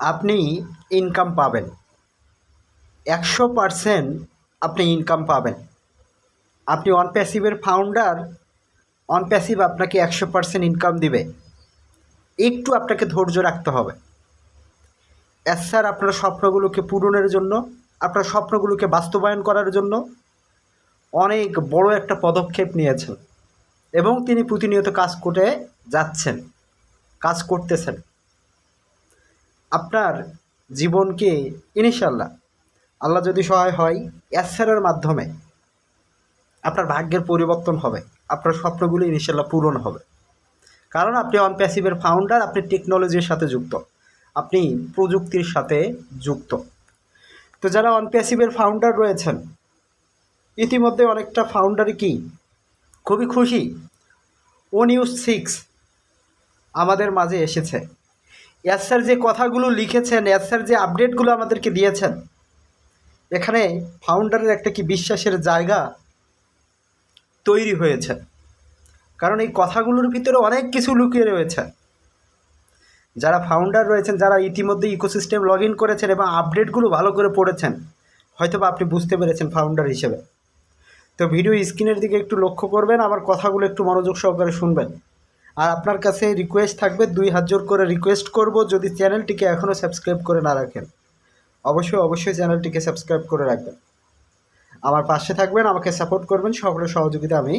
আপনি ইনকাম পাবেন। একশো পারসেন্ট আপনি ইনকাম পাবেন। আপনি অন প্যাসিভের ফাউন্ডার অন প্যাসিভ আপনাকে একশো পারসেন্ট ইনকাম দিবে। একটু আপনাকে ধৈর্য রাখতে হবে। এস স্যার আপনার স্বপ্নগুলোকে পূরণের জন্য, আপনার স্বপ্নগুলোকে বাস্তবায়ন করার জন্য অনেক বড় একটা পদক্ষেপ নিয়েছেন এবং তিনি প্রতিনিয়ত কাজ করে যাচ্ছেন, কাজ করতেছেন। আপনার জীবনকে ইনশাল্লাহ আল্লাহ যদি সহায় হয় অ্যাসারের মাধ্যমে আপনার ভাগ্যের পরিবর্তন হবে, আপনার স্বপ্নগুলো ইনশাল্লাহ পূরণ হবে। কারণ আপনি অন প্যাসিভের ফাউন্ডার আপনি টেকনোলজির সাথে যুক্ত, আপনি প্রযুক্তির সাথে যুক্ত। তো যারা অন প্যাসিভের ফাউন্ডার রয়েছেন, ইতিমধ্যে অনেকটা ফাউন্ডারই কি? খুবই খুশি। ও নিউজ সিক্স আমাদের মাঝে এসেছে। স্যার যে কথাগুলো লিখেছেন স্যার যে আপডেটগুলো আমাদেরকে দিয়েছেন, এখানে ফাউন্ডারের একটা কি বিশ্বাসের জায়গা তৈরি হয়েছে। কারণ এই কথাগুলোর ভিতরে অনেক কিছু লুকিয়ে রয়েছে। যারা ফাউন্ডার রয়েছেন, যারা ইতিমধ্যে ইকোসিস্টেম লগ ইন করেছেন এবং আপডেটগুলো ভালো করে পড়েছেন হয়তো আপনি বুঝতে পেরেছেন ফাউন্ডার হিসেবে। তো ভিডিও স্ক্রিনের দিকে একটু লক্ষ্য করবেন, আমার কথাগুলো একটু মনোযোগ সহকারে শুনবেন। আর আপনার কাছে রিকোয়েস্ট থাকবে, দুই হাত জোর করে রিকোয়েস্ট করব যদি চ্যানেলটিকে এখনও সাবস্ক্রাইব করে না রাখেন। অবশ্যই অবশ্যই চ্যানেলটিকে সাবস্ক্রাইব করে রাখবেন। আমার পাশে থাকবেন, আমাকে সাপোর্ট করবেন সকলের সহযোগিতা আমি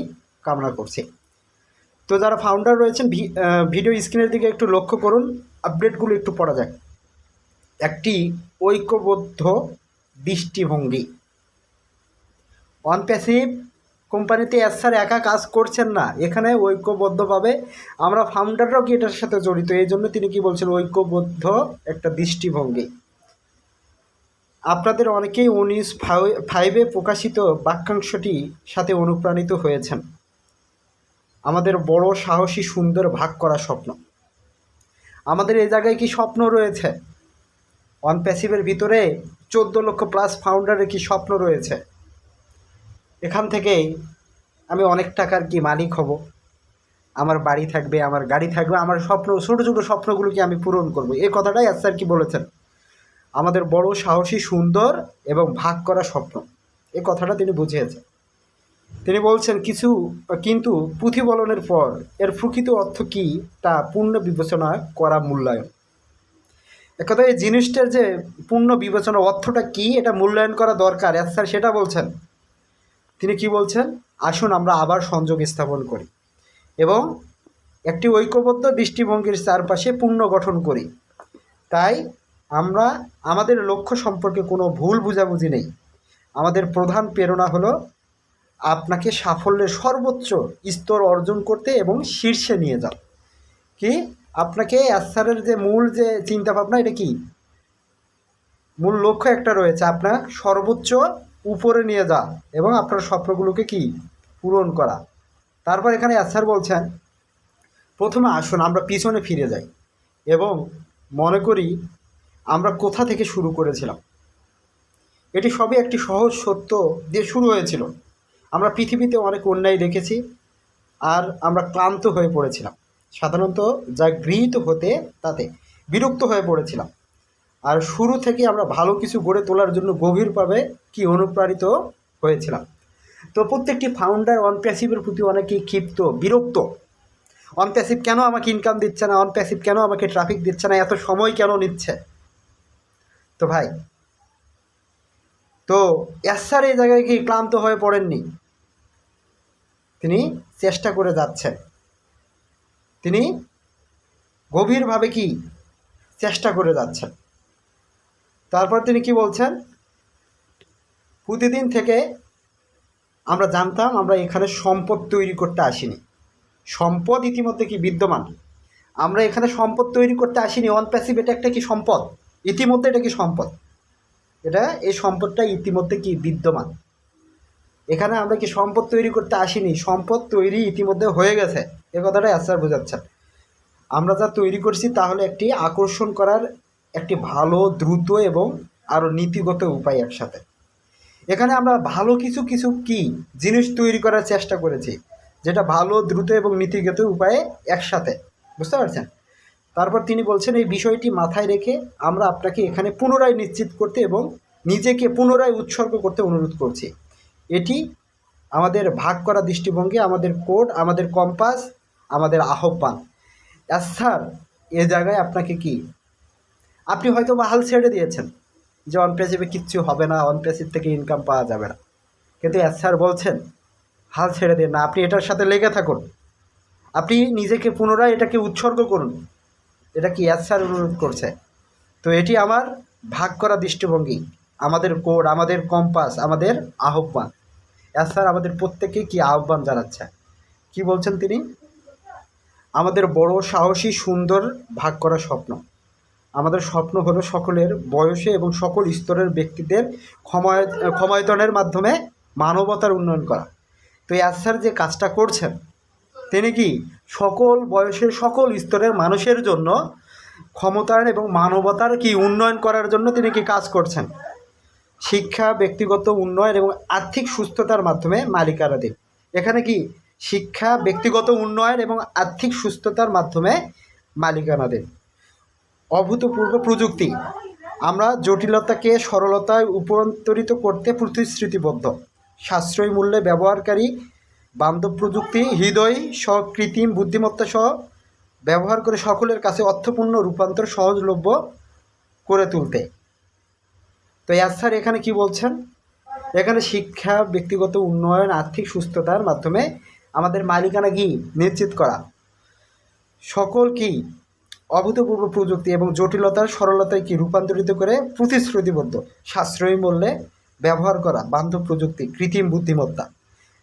কামনা করছি। তো যারা ফাউন্ডার রয়েছেন ভিডিও স্ক্রিনের দিকে একটু লক্ষ্য করুন আপডেটগুলো একটু পড়া যাক। একটি ঐক্যবদ্ধ দৃষ্টিভঙ্গি। অন প্যাসিভ কোম্পানিতে এস স্যার একা কাজ করছেন না, এখানে ঐক্যবদ্ধভাবে আমরা ফাউন্ডাররাও কি এটার সাথে জড়িত? এই জন্য তিনি কি বলছেন, ঐক্যবদ্ধ একটা দৃষ্টিভঙ্গি। আপনাদের অনেকেই উনিশ ফাইভে প্রকাশিত বাক্যাংশটি সাথে অনুপ্রাণিত হয়েছেন। আমাদের বড় সাহসী, সুন্দর ভাগ করা স্বপ্ন। আমাদের এই জায়গায় কি স্বপ্ন রয়েছে? অন প্যাসিভের ভিতরে চোদ্দ লক্ষ প্লাস ফাউন্ডারের কি স্বপ্ন রয়েছে? এখান থেকে আমি অনেক টাকার কি মালিক হব? আমার বাড়ি থাকবে, আমার গাড়ি থাকবে, আমার স্বপ্ন, ছোটো ছোটো স্বপ্নগুলোকে আমি পূরণ করব। এই কথাটাই স্যার কি বলেছেন? আমাদের বড় সাহসী, সুন্দর এবং ভাগ করা স্বপ্ন। এই কথাটা তিনি বুঝিয়েছেন। তিনি বলছেন, কিছু, কিন্তু পুঁথিবলনের পর এর প্রকৃত অর্থ কী তা পূর্ণ বিবেচনা করা মূল্যায়ন। একথা এই জিনিসটার যে পূর্ণ বিবেচনা অর্থটা কী, এটা মূল্যায়ন করা দরকার। স্যার সেটা বলছেন তিনি কি বলছেন? আসুন আমরা আবার সংযোগ স্থাপন করি এবং একটি ঐক্যবদ্ধ দৃষ্টিভঙ্গির চারপাশে পূর্ণ গঠন করি। তাই আমরা আমাদের লক্ষ্য সম্পর্কে কোনো ভুল বুঝাবুঝি নেই। আমাদের প্রধান প্রেরণা হলো আপনাকে সাফল্যের সর্বোচ্চ স্তর অর্জন করতে এবং শীর্ষে নিয়ে যাও। কি? আপনাকে অ্যাসারের যে মূল যে চিন্তাভাবনা, এটা কি? মূল লক্ষ্য একটা রয়েছে, আপনার সর্বোচ্চ উপরে নিয়ে যা এবং আপনার স্বপ্নগুলোকে কি? পূরণ করা। তারপর এখানে অ্যাসার বলছেন, প্রথমে আসুন, আমরা পিছনে ফিরে যাই এবং মনে করি আমরা কোথা থেকে শুরু করেছিলাম। এটি সবই একটি সহজ সত্য দিয়ে শুরু হয়েছিল। আমরা পৃথিবীতে অনেক অন্যায় দেখেছি আর আমরা ক্লান্ত হয়ে পড়েছিলাম। সাধারণত যা গৃহীত হতে তাতে বিরক্ত হয়ে পড়েছিলাম। আর শুরু থেকে আমরা ভালো কিছু গড়ে তোলার জন্য গভীরভাবে কি অনুপ্রাণিত হয়েছিলাম। তো প্রত্যেকটি ফাউন্ডার অন প্যাসিভের প্রতি অনেকেই ক্ষিপ্ত, বিরক্ত। অন প্যাসিভ কেন আমাকে ইনকাম দিচ্ছে না? অন প্যাসিভ কেন আমাকে ট্রাফিক দিচ্ছে না? এত সময় কেন নিচ্ছে? তো ভাই, তো এসার এই জায়গায় কি ক্লান্ত হয়ে পড়েননি? তিনি চেষ্টা করে যাচ্ছেন। তিনি গভীরভাবে কি চেষ্টা করে যাচ্ছেন? তারপর তিনি কি বলছেন? প্রতিদিন থেকে আমরা জানতাম আমরা এখানে সম্পদ তৈরি করতে আসিনি। সম্পদ ইতিমধ্যে কি বিদ্যমান? আমরা এখানে সম্পদ তৈরি করতে আসিনি। অন প্যাসিভ এটা একটা কি সম্পদ? ইতিমধ্যে এটা কি সম্পদ? এটা, এই সম্পদটা ইতিমধ্যে কি বিদ্যমান? এখানে আমরা কি সম্পদ তৈরি করতে আসিনি? সম্পদ তৈরি ইতিমধ্যে হয়ে গেছে। এ কথাটাই আসার বোঝাচ্ছেন। আমরা যা তৈরি করছি তাহলে একটি আকর্ষণ করার একটি ভালো, দ্রুত এবং আরও নীতিগত উপায় একসাথে। এখানে আমরা ভালো কিছু কিছু কি জিনিস তৈরি করার চেষ্টা করেছি, যেটা ভালো, দ্রুত এবং নীতিগত উপায়ে একসাথে। বুঝতে পারছেন? তারপর তিনি বলছেন, এই বিষয়টি মাথায় রেখে আমরা আপনাকে এখানে পুনরায় নিশ্চিত করতে এবং নিজেকে পুনরায় উৎসর্গ করতে অনুরোধ করছি। এটি আমাদের ভাগ করা দৃষ্টিভঙ্গি, আমাদের কোড, আমাদের কম্পাস, আমাদের আহ্বান। স্যার, এ জায়গায় আপনাকে কি আপনি হয়তো বা হাল ছেড়ে দিয়েছেন যে অনপ্যাসিভে কিচ্ছু হবে না অনপ্যাসিভ থেকে ইনকাম পাওয়া যাবে না। কিন্তু এস স্যার বলছেন, হাল ছেড়ে দিন না। আপনি এটার সাথে লেগে থাকুন। আপনি নিজেকে পুনরায় এটাকে উৎসর্গ করুন। এটা কি এস স্যার অনুরোধ করছে? তো এটি আমার ভাগ করা দৃষ্টিভঙ্গি, আমাদের কোড আমাদের কম্পাস আমাদের আহ্বান। এস স্যার আমাদের প্রত্যেককে কি আহ্বান জানাচ্ছে? কি বলছেন তিনি? আমাদের বড় সাহসী, সুন্দর ভাগ করা স্বপ্ন। আমাদের স্বপ্ন হলো সকলের বয়সে এবং সকল স্তরের ব্যক্তিদের ক্ষমায় ক্ষমায়তনের মাধ্যমে মানবতার উন্নয়ন করা। তো স্যার যে কাজটা করছেন, তিনি কি সকল বয়সের সকল স্তরের মানুষের জন্য ক্ষমতায়ন এবং মানবতার কি উন্নয়ন করার জন্য তিনি কি কাজ করছেন? শিক্ষা, ব্যক্তিগত উন্নয়ন এবং আর্থিক সুস্থতার মাধ্যমে মালিকানাধীন এখানে কি শিক্ষা, ব্যক্তিগত উন্নয়ন এবং আর্থিক সুস্থতার মাধ্যমে মালিকানাধীন অভূতপূর্ব প্রযুক্তি। আমরা জটিলতাকে সরলতায় রূপান্তরিত করতে প্রতিশ্রুতিবদ্ধ। সাশ্রয়ী মূল্যে ব্যবহারকারী, বান্ধব প্রযুক্তি, হৃদয় সহ কৃত্রিম বুদ্ধিমত্তা সহ ব্যবহার করে সকলের কাছে অর্থপূর্ণ রূপান্তর সহজলভ্য করে তুলতে। তো ইয়াস স্যার, এখানে কি বলছেন? এখানে শিক্ষা, ব্যক্তিগত উন্নয়ন, আর্থিক সুস্থতার মাধ্যমে আমাদের মালিকানা কি? নিশ্চিত করা। সকল কি? অভূতপূর্ব প্রযুক্তি এবং জটিলতার সরলতায় কি রূপান্তরিত করে প্রতিশ্রুতিবদ্ধ, সাশ্রয়ী মূল্যে ব্যবহার করা বান্ধব প্রযুক্তি, কৃত্রিম বুদ্ধিমত্তা।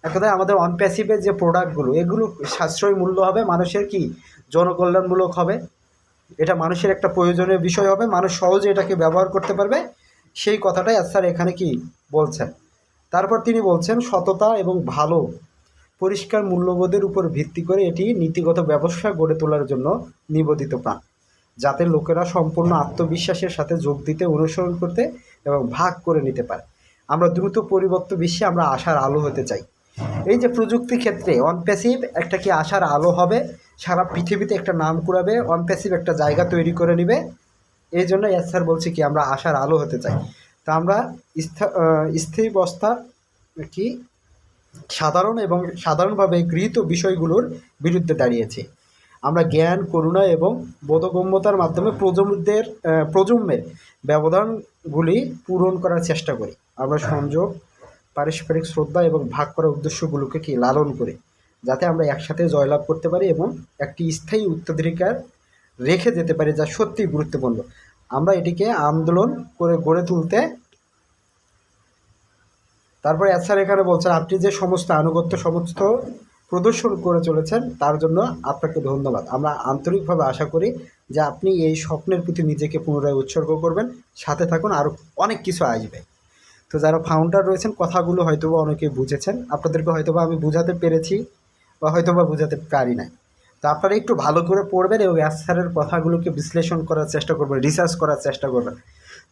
এক কথায় আমাদের অনপ্যাসিভের যে প্রোডাক্টগুলো এগুলো সাশ্রয়ী মূল্য হবে, মানুষের কি জনকল্যাণমূলক হবে? এটা মানুষের একটা প্রয়োজনীয় বিষয় হবে, মানুষ সহজে এটাকে ব্যবহার করতে পারবে। সেই কথাটাই স্যার এখানে কি বলছেন? তারপর তিনি বলছেন, সততা এবং ভালো পরিষ্কার মূল্যবোধের উপর ভিত্তি করে এটি নীতিগত ব্যবসা গড়ে তোলার জন্য নিবেদিত প্রাণ। যাতে লোকেরা সম্পূর্ণ আত্মবিশ্বাসের সাথে যোগ দিতে, অনুসরণ করতে এবং ভাগ করে নিতে পারে। আমরা দ্রুত পরিবর্তন বিশ্বে আমরা আশার আলো হতে চাই। এই যে প্রযুক্তি ক্ষেত্রে অনপ্যাসিভ একটা কি আশার আলো হবে? সারা পৃথিবীতে একটা নাম কুড়াবে অনপ্যাসিভ একটা জায়গা তৈরি করে নেবে। এই জন্য এস স্যার বলছি কি, আমরা আশার আলো হতে চাই। তা আমরা স্থা স্থির বস্তা কি সাধারণ এবং সাধারণভাবে গৃহীত বিষয়গুলোর বিরুদ্ধে দাঁড়িয়েছি। আমরা জ্ঞান, করুণা এবং বোধগম্যতার মাধ্যমে প্রজন্মদের প্রজন্মের ব্যবধানগুলি পূরণ করার চেষ্টা করি। আমরা সংযোগ, পারস্পরিক শ্রদ্ধা এবং ভাগ করার উদ্দেশ্যগুলোকে কি লালন করি, যাতে আমরা একসাথে জয়লাভ করতে পারি এবং একটি স্থায়ী উত্তরাধিকার রেখে যেতে পারি যা সত্যিই গুরুত্বপূর্ণ। আমরা এটিকে আন্দোলন করে গড়ে তুলতে তারপরে স্যার এখানে বলছেন, আপনি যে সমস্ত আনুগত্য, সমস্ত প্রদর্শন করে চলেছেন, তার জন্য আপনাকে ধন্যবাদ। আমরা আন্তরিকভাবে আশা করি যে আপনি এই স্বপ্নের প্রতি নিজেকে পুনরায় উৎসর্গ করবেন, সাথে থাকুন আরও অনেক কিছু আসবে। তো যারা ফাউন্ডার রয়েছেন, কথাগুলো হয়তোবা অনেকে বুঝেছেন। আপনাদেরকে হয়তোবা আমি বোঝাতে পেরেছি বা হয়তোবা বোঝাতে পারি নাই। তো আপনারা একটু ভালো করে পড়বেন এবং স্যারের কথাগুলোকে বিশ্লেষণ করার চেষ্টা করবেন রিসার্চ করার চেষ্টা করবেন।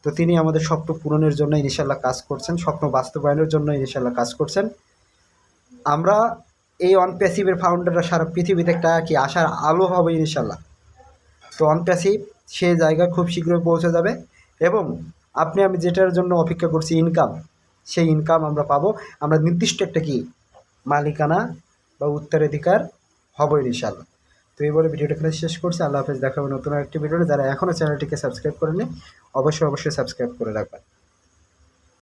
তো তিনি আমাদের স্বপ্ন পূরণের জন্য ইনশাল্লাহ কাজ করছেন, স্বপ্ন বাস্তবায়নের জন্য ইনশাল্লাহ কাজ করছেন। আমরা এই অনপ্যাসিভের ফাউন্ডাররা সারা পৃথিবীতে একটা কি আশার আলো হবে ইনশাল্লাহ তো অনপ্যাসিভ সে জায়গায় খুব শীঘ্রই পৌঁছে যাবে এবং আপনি, আমি যেটার জন্য অপেক্ষা করছি ইনকাম সেই ইনকাম আমরা পাবো। আমরা নির্দিষ্ট একটা কি? মালিকানা বা উত্তরাধিকার হব ইনশাল্লাহ এই বলে ভিডিওটা এখানে শেষ করছি। আল্লাহ হাফেজ দেখাবো নতুন একটি ভিডিওতে। যারা এখনও চ্যানেলটিকে সাবস্ক্রাইব করেনি অবশ্যই অবশ্যই সাবস্ক্রাইব করে রাখবেন।